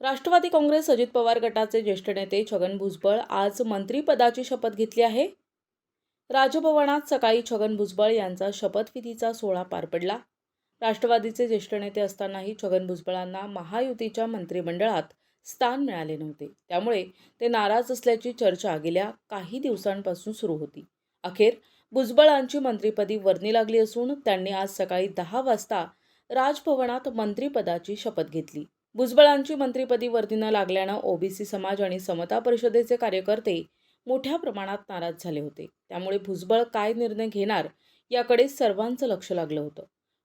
राष्ट्रवादी काँग्रेस अजित पवार गटाचे ज्येष्ठ नेते छगन भुजबळ आज मंत्रीपदाची शपथ घेतली आहे. राजभवनात सकाळी छगन भुजबळ यांचा शपथविधीचा सोहळा पार पडला. राष्ट्रवादीचे ज्येष्ठ नेते असतानाही छगन भुजबळांना महायुतीच्या मंत्रिमंडळात स्थान मिळाले नव्हते. त्यामुळे ते नाराज असल्याची चर्चा गेल्या काही दिवसांपासून सुरू होती. अखेर भुजबळांची मंत्रिपदी वर्णी लागली असून त्यांनी आज सकाळी दहा वाजता राजभवनात मंत्रिपदाची शपथ घेतली. भुजबळांची मंत्रिपदी वर्दीनं लागल्यानं ओबीसी समाज आणि समता परिषदेचे कार्यकर्ते मोठ्या प्रमाणात नाराज झाले होते. त्यामुळे भुजबळ काय निर्णय घेणार याकडे सर्वांचं लक्ष लागलं होतं.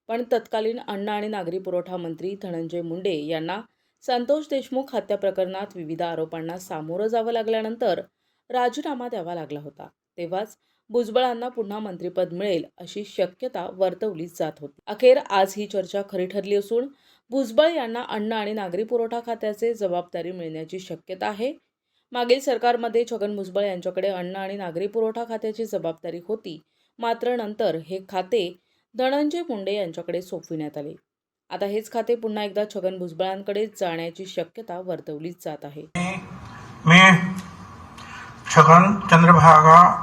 पण तत्कालीन अन्न आणि नागरी पुरवठा मंत्री धनंजय मुंडे यांना संतोष देशमुख हत्या प्रकरणात विविध आरोपांना सामोरं जावं लागल्यानंतर राजीनामा द्यावा लागला होता. तेव्हाच भुजबळांना पुन्हा मंत्रिपद मिळेल अशी शक्यता वर्तवली जात होती. अखेर आज ही चर्चा खरी ठरली असून भुजबळ यांना अन्न आणि नागरी पुरवठा खात्याचे जबाबदारी मिळण्याची शक्यता आहे. मागील सरकारमध्ये छगन भुजबळ यांच्याकडे अन्न आणि नागरी पुरवठा खात्याची जबाबदारी होती. मात्र नंतर हे खाते धनंजय मुंडे यांच्याकडे सोपविण्यात आले. आता हेच खाते पुन्हा एकदा छगन भुजबळांकडे जाण्याची शक्यता वर्तवली जात आहे. मी छगन चंद्रभागा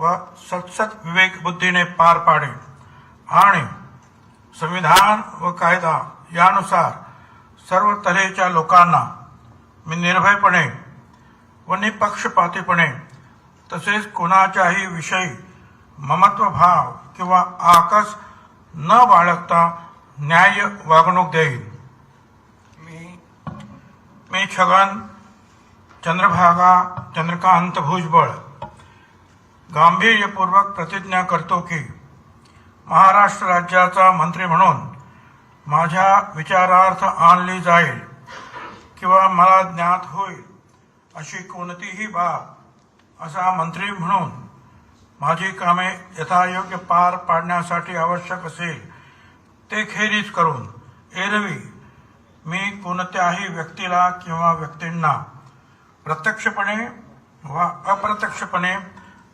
व सत्सत विवेक बुद्धीने पार पाडेन आणि संविधान व कायदा यानुसार सर्व तऱ्हेच्या लोकांना मी निर्भयपणे व निपक्षपातीपणे तसेच कोणाच्याही विषयी ममत्वभाव किंवा आकस न बाळगता न्याय्य वागणूक देईन. मी मी छगन चंद्रभागा चंद्रकांत भुजबळ. गांभीर्यपूर्वक प्रतिज्ञा करतो की महाराष्ट्र राज्याचा मंत्री म्हणून माझ्या विचारार्थ आणली जाईल किंवा मला ज्ञात होईल अशी कोणतीही बाब असा मंत्री म्हणून माझी कामे यथायोग्य पार पाडण्यासाठी आवश्यक असेल ते खेरीज करून एरवी मी कोणत्याही व्यक्तीला किंवा व्यक्तींना प्रत्यक्षपणे वा अप्रत्यक्षपणे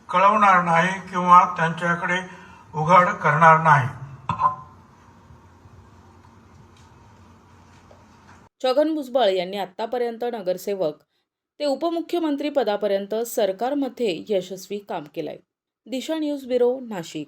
कळवणार नाही किंवा त्यांच्याकडे उघड करणार नाही. छगन भुजबळ यांनी आतापर्यंत नगरसेवक ते उपमुख्यमंत्री पदापर्यंत सरकारमध्ये यशस्वी काम केलंय. Disha news bureau Nashik.